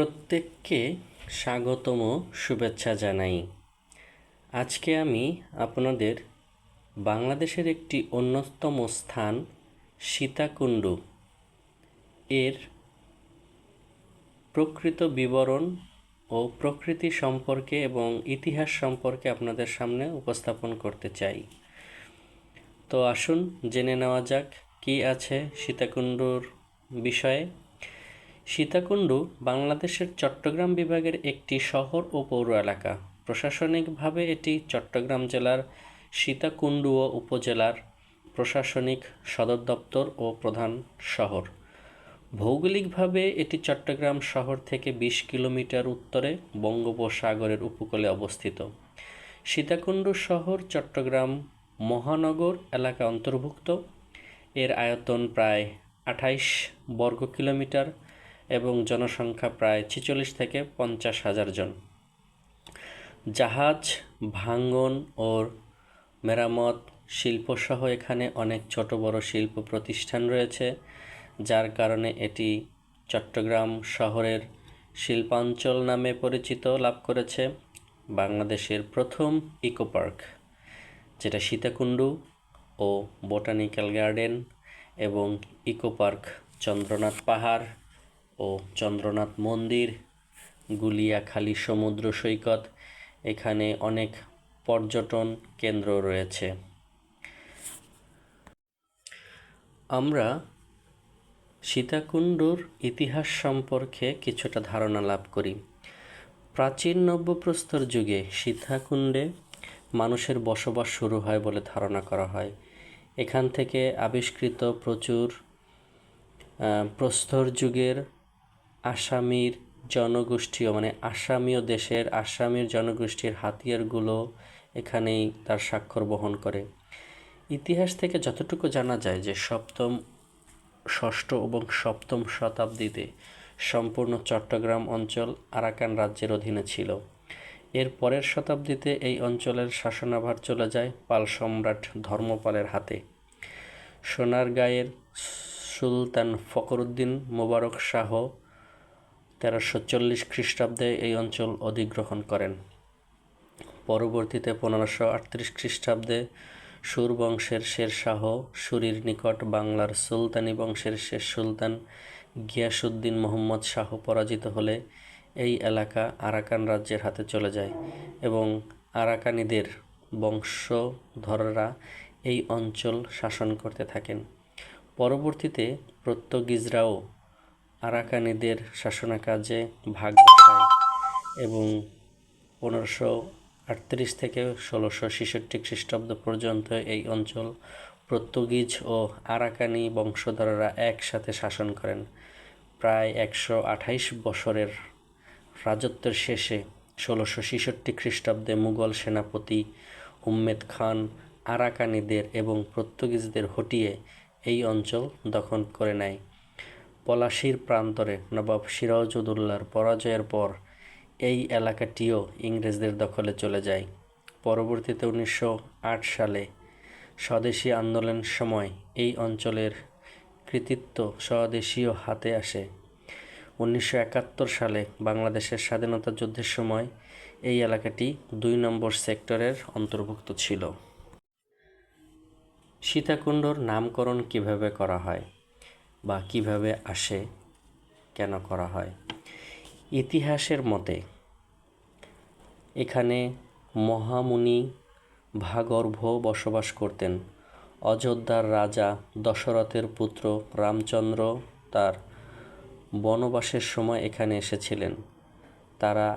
প্রত্যেককে স্বাগতম, শুভেচ্ছা জানাই। আজকে আমি আপনাদের বাংলাদেশের একটি অন্যতম স্থান, সীতাকুণ্ড। এর প্রকৃত বিবরণ ও প্রকৃতি সম্পর্কে এবং ইতিহাস সম্পর্কে আপনাদের সামনে উপস্থাপন করতে চাই। তো আসুন, জেনে নেওয়া যাক কী আছে সীতাকুণ্ডুর বিষয়ে। সীতাকুণ্ড বাংলাদেশের চট্টগ্রাম বিভাগের একটি শহর ও পৌর এলাকা। প্রশাসনিকভাবে এটি চট্টগ্রাম জেলার সীতাকুণ্ডুয়া উপজেলার প্রশাসনিক সদর দপ্তর ও প্রধান শহর। ভৌগোলিকভাবে এটি চট্টগ্রাম শহর থেকে বিশ কিলোমিটার উত্তরে বঙ্গোপসাগরের উপকূলে অবস্থিত। সীতাকুণ্ড শহর চট্টগ্রাম মহানগর এলাকা অন্তর্ভুক্ত। এর আয়তন প্রায় আঠাইশ বর্গ কিলোমিটার। এবং জনসংখ্যা প্রায় ছেচল্লিশ থেকে পঞ্চাশ হাজার জন। জাহাজ, ভাঙ্গন ও মেরামত শিল্পসহ এখানে অনেক ছোট বড় শিল্প প্রতিষ্ঠান রয়েছে, যার কারণে এটি চট্টগ্রাম শহরের শিল্পাঞ্চল নামে পরিচিত লাভ করেছে, বাংলাদেশের প্রথম ইকো পার্ক, যেটা সীতাকুণ্ডু ও বোটানিক্যাল গার্ডেন এবং ইকো পার্ক চন্দ্রনাথ পাহাড় ও চন্দ্রনাথ মন্দির, গুলিয়াখালী সমুদ্র সৈকত, এখানে অনেক পর্যটন কেন্দ্র রয়েছে। আমরা সীতাকুণ্ডুর ইতিহাস সম্পর্কে কিছুটা ধারণা লাভ করি। প্রাচীন নব্যপ্রস্তর যুগে সীতাকুণ্ডে মানুষের বসবাস শুরু হয় বলে ধারণা করা হয়। এখান থেকে আবিষ্কৃত প্রচুর প্রস্তর যুগের আসামির জনগোষ্ঠীয় মানে আসামীয় দেশের আসামির জনগোষ্ঠীর হাতিয়ারগুলো এখানেই তার স্বাক্ষর বহন করে। ইতিহাস থেকে যতটুকু জানা যায় যে সপ্তম, ষষ্ঠ এবং সপ্তম শতাব্দীতে সম্পূর্ণ চট্টগ্রাম অঞ্চল আরাকান রাজ্যের অধীনে ছিল। এর পরের শতাব্দীতে এই অঞ্চলের শাসনাভার চলে যায় পাল সম্রাট ধর্মপালের হাতে। সোনারগাঁয়ের সুলতান ফখরুদ্দিন মোবারক শাহ তেরোশো চল্লিশ খ্রিস্টাব্দে এই অঞ্চল অধিগ্রহণ করেন। পরবর্তীতে পনেরোশো আটত্রিশ খ্রিস্টাব্দে সুর বংশের শের শাহ সুরির নিকট বাংলার সুলতানি বংশের শেষ সুলতান গিয়াসুদ্দিন মোহাম্মদ শাহ পরাজিত হলে এই এলাকা আরাকান রাজ্যের হাতে চলে যায় এবং আরাকানিদের বংশধররা এই অঞ্চল শাসন করতে থাকেন। পরবর্তীতে পর্তুগিজরাও আরাকানিদের শাসনাকাজে ভাগ বসায় এবং পনেরোশো আটত্রিশ থেকে ষোলোশো ছেষট্টি খ্রিস্টাব্দ পর্যন্ত এই অঞ্চল পর্তুগিজ ও আরাকানি বংশধররা একসাথে শাসন করেন। প্রায় একশো আঠাইশ বছরের রাজত্বের শেষে ষোলোশো ছেষট্টি খ্রিস্টাব্দে মুঘল সেনাপতি উম্মেদ খান আরাকানিদের এবং পর্তুগিজদের হটিয়ে এই অঞ্চল দখল করে নেয়। পলাশির প্রান্তরে নবাব সিরাজউদ্দৌলার পরাজয়ের পর এই এলাকাটিও ইংরেজদের দখলে চলে যায়। পরবর্তীতে উনিশশো আট সালে স্বদেশী আন্দোলনের সময় এই অঞ্চলের কৃতিত্ব স্বদেশীয় হাতে আসে। উনিশশো একাত্তর সালে বাংলাদেশের স্বাধীনতা যুদ্ধের সময় এই এলাকাটি দুই নম্বর সেক্টরের অন্তর্ভুক্ত ছিল। সীতাকুণ্ডর নামকরণ কীভাবে করা হয়? বা কীভাবে আসে, কেন করা হয়। ইতিহাসের মতে, এখানে মহামুনি ভাগর্ভ বসবাস করতেন। অযোধ্যার রাজা দশরথের পুত্র রামচন্দ্র তার বনবাসের সময় এখানে এসেছিলেন। তারা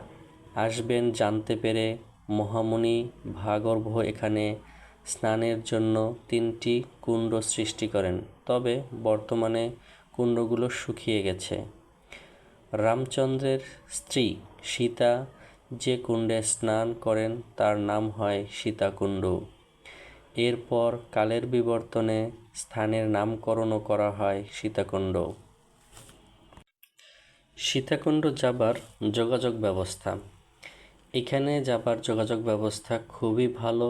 আসবেন জানতে পেরে মহামুনি ভাগর্ভ এখানে স্নানের জন্য তিনটি কুণ্ড সৃষ্টি করেন, তবে বর্তমানে কুণ্ডগুলো শুকিয়ে গেছে। রামচন্দ্রের স্ত্রী সীতা যে কুণ্ডে স্নান করেন, তার নাম হয় সীতাকুণ্ড। এরপর কালের বিবর্তনে স্থানের নামকরণও করা হয় সীতাকুণ্ড। সীতাকুণ্ড যাবার যোগাযোগ ব্যবস্থা। এখানে যাবার যোগাযোগ ব্যবস্থা খুবই ভালো।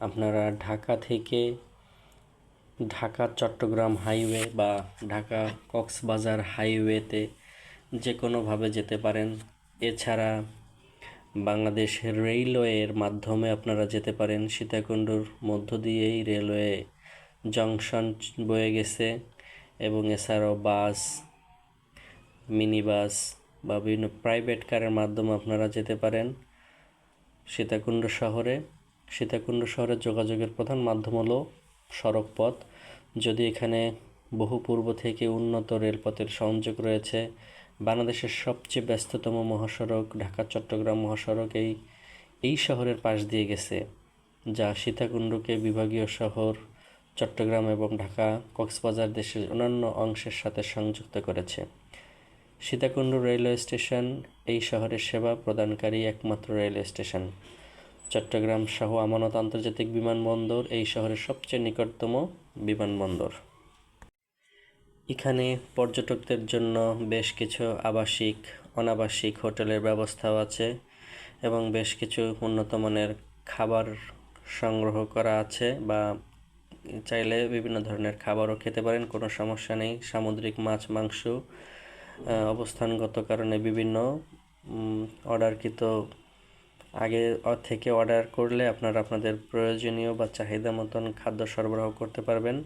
আপনারা ঢাকা থেকে ঢাকা, চট্টগ্রাম হাইওয়ে বা ঢাকা, কক্সবাজার হাইওয়েতে যে কোনোভাবে যেতে পারেন। এছাড়া বাংলাদেশ রেলওয়ের মাধ্যমে আপনারা যেতে পারেন। সীতাকুণ্ডুর মধ্য দিয়েই রেলওয়ে জংশন বয়ে গেছে এবং এছাড়াও বাস মিনি বাস বা বিভিন্ন প্রাইভেট কারের মাধ্যমে আপনারা যেতে পারেন সীতাকুণ্ড শহরে। সীতাকুণ্ড শহরের যোগাযোগের প্রধান মাধ্যম হলো সড়ক পথ যদি এখানে বহু পূর্ব থেকে উন্নত রেলপথের সংযোগ রয়েছে, বাংলাদেশের সবচেয়ে ব্যস্ততম মহাসড়ক ঢাকা চট্টগ্রাম মহাসড়ক এই এই শহরের পাশ দিয়ে গেছে, যা সীতাকুণ্ডকে বিভাগীয় শহর, চট্টগ্রাম এবং ঢাকা কক্সবাজার দেশের অন্যান্য অংশের সাথে সংযুক্ত করেছে। সীতাকুণ্ড রেলওয়ে স্টেশন এই শহরের সেবা প্রদানকারী একমাত্র রেলওয়ে স্টেশন। চট্টগ্রাম শাহ আমানত আন্তর্জাতিক বিমানবন্দর এই শহরের সবচেয়ে নিকটতম বিমানবন্দর। এখানে পর্যটকদের জন্য বেশ কিছু আবাসিক, অনাবাসিক হোটেলের ব্যবস্থাও আছে এবং বেশ কিছু উন্নত মানের খাবার সংগ্রহ করা আছে বা চাইলে বিভিন্ন ধরনের খাবারও খেতে পারেন, কোনো সমস্যা নেই। সামুদ্রিক মাছ, মাংস অবস্থানগত কারণে বিভিন্ন অর্ডারকৃত আগে থেকে অর্ডার করলে আপনারা আপনাদের প্রয়োজনীয় বা চাহিদা মতন খাদ্য সরবরাহ করতে পারবেন।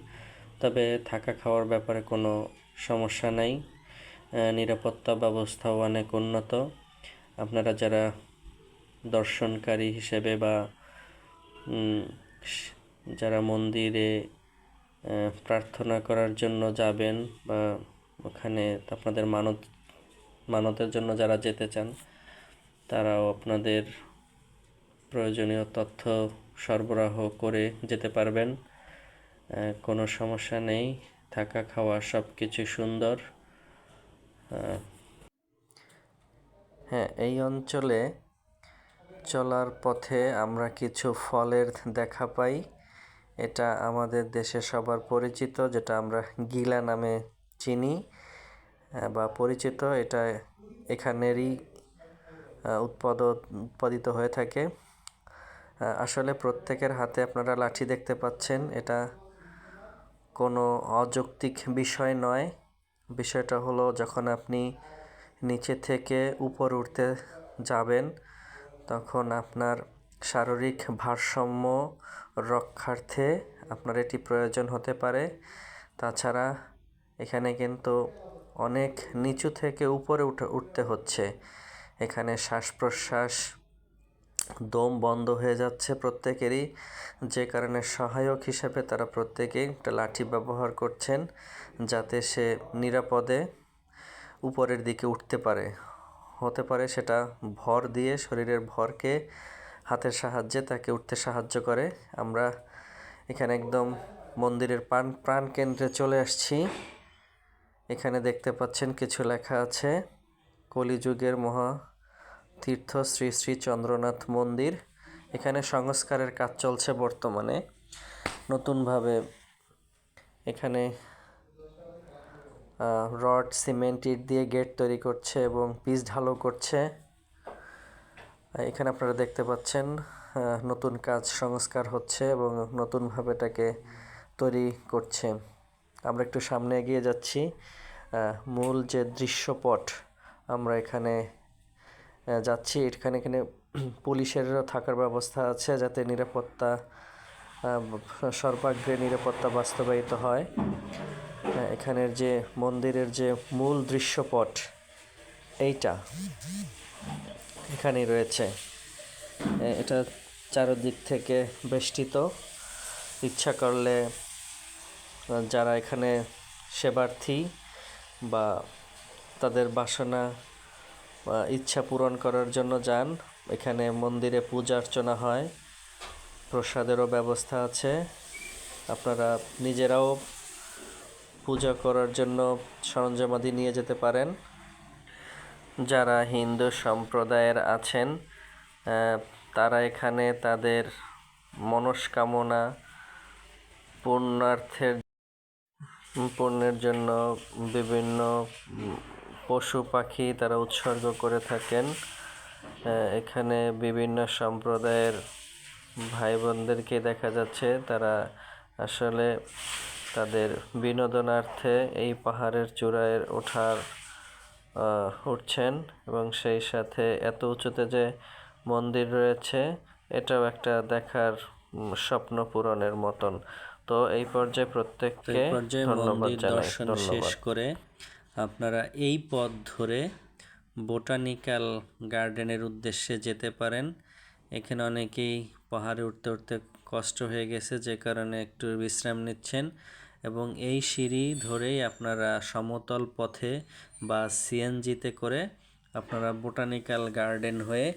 তবে থাকা খাওয়ার ব্যাপারে কোনো সমস্যা নেই। নিরাপত্তা ব্যবস্থাও অনেক উন্নত। আপনারা যারা দর্শনকারী হিসেবে বা যারা মন্দিরে প্রার্থনা করার জন্য যাবেন বা ওখানে আপনাদের মানত, মানতের জন্য যারা যেতে চান, তারাও আপনাদের প্রয়োজনীয় তথ্য সরবরাহ করে যেতে পারবেন। কোনো সমস্যা নেই। থাকা, খাওয়া সব কিছু সুন্দর হ্যাঁ এই অঞ্চলে চলার পথে আমরা কিছু ফলের দেখা পাই। এটা আমাদের দেশে সবার পরিচিত, যেটা আমরা গিলা নামে চিনি বা পরিচিত। এটা এখানেরই উৎপাদ উৎপাদিত হয়ে থাকে। আসলে প্রত্যেকের হাতে আপনারা লাঠি দেখতে পাচ্ছেন। এটা কোনো অযৌক্তিক বিষয় নয়। বিষয়টা হলো যখন আপনি নিচে থেকে উপর উঠতে যাবেন, তখন আপনার শারীরিক ভারসাম্য রক্ষার্থে আপনার এটি প্রয়োজন হতে পারে। তাছাড়া এখানে কিন্তু অনেক নিচু থেকে উপরে উঠে, উঠতে হচ্ছে। এখানে শ্বাস প্রশ্বাস দম বন্ধ হয়ে যাচ্ছে প্রত্যেকেরই, যে কারণে সহায়ক হিসেবে তারা প্রত্যেকেই একটা লাঠি ব্যবহার করছেন যাতে সে নিরাপদে উপরের দিকে উঠতে পারে। হতে পারে সেটা ভর দিয়ে শরীরের ভরকে হাতের সাহায্যে তাকে উঠতে সাহায্য করে। আমরা এখানে একদম মন্দিরের প্রাণ প্রাণ কেন্দ্রে চলে আসছি। এখানে দেখতে পাচ্ছেন কিছু লেখা আছে, কলিযুগের মহা তীর্থ শ্রী শ্রী চন্দ্রনাথ মন্দির। এখানে সংস্কারের কাজ চলছে বর্তমানে। নতুনভাবে এখানে রড, সিমেন্ট ইট দিয়ে গেট তৈরি করছে এবং পিচ ঢালু করছে। এখানে আপনারা দেখতে পাচ্ছেন নতুন কাজ সংস্কার হচ্ছে এবং নতুনভাবে এটাকে তৈরি করছে। আমরা একটু সামনে এগিয়ে যাচ্ছি। মূল যে দৃশ্যপট, আমরা এখানে যাচ্ছি। এখানে এখানে পুলিশেরও থাকার ব্যবস্থা আছে যাতে নিরাপত্তা সর্বাগ্রে নিরাপত্তা বাস্তবায়িত হয়। এখানের যে মন্দিরের যে মূল দৃশ্যপট, এইটা এখানেই রয়েছে। এটা চারদিক থেকে বেষ্টিত। ইচ্ছা করলে যারা এখানে সেবার্থী বা তাদের বাসনা ইচ্ছা পূরণ করার জন্য যান। এখানে মন্দিরে পূজা অর্চনা হয়। প্রসাদেরও ব্যবস্থা আছে। আপনারা নিজেরাও পূজা করার জন্য সরঞ্জামাদি নিয়ে যেতে পারেন। যারা হিন্দু সম্প্রদায়ের আছেন তারা এখানে তাদের মনস্কামনা পূর্ণার্থের পূর্ণের জন্য বিভিন্ন পশু পাখি তারা উৎসর্গ করে থাকেন। এখানে বিভিন্ন সম্প্রদায়ের ভাই বোনদেরকে দেখা যাচ্ছে তারা আসলে তাদের বিনোদনার্থে এই পাহাড়ের চূড়ায় ওঠার উঠছেন এবং সেই সাথে এত উঁচুতে যে মন্দির রয়েছে এটাও একটা দেখার স্বপ্ন পূরণের মতন। তো এই পর্যায়ে প্রত্যেককে ধন্যবাদ জানাই দর্শন শেষ করে আপনারা এই পথ ধরে বোটানিক্যাল গার্ডেনের উদ্দেশ্যে যেতে পারেন। এখানে অনেকেই পাহাড়ে উঠতে উঠতে কষ্ট হয়ে গেছে, যে কারণে একটু বিশ্রাম নিচ্ছেন এবং এই সিঁড়ি ধরেই আপনারা সমতল পথে বা সিএনজিতে করে আপনারা বোটানিক্যাল গার্ডেন হয়ে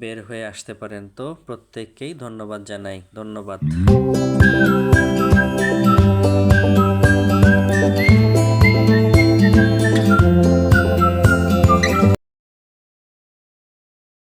বের হয়ে আসতে পারেন। তো প্রত্যেককেই ধন্যবাদ জানাই। ধন্যবাদ।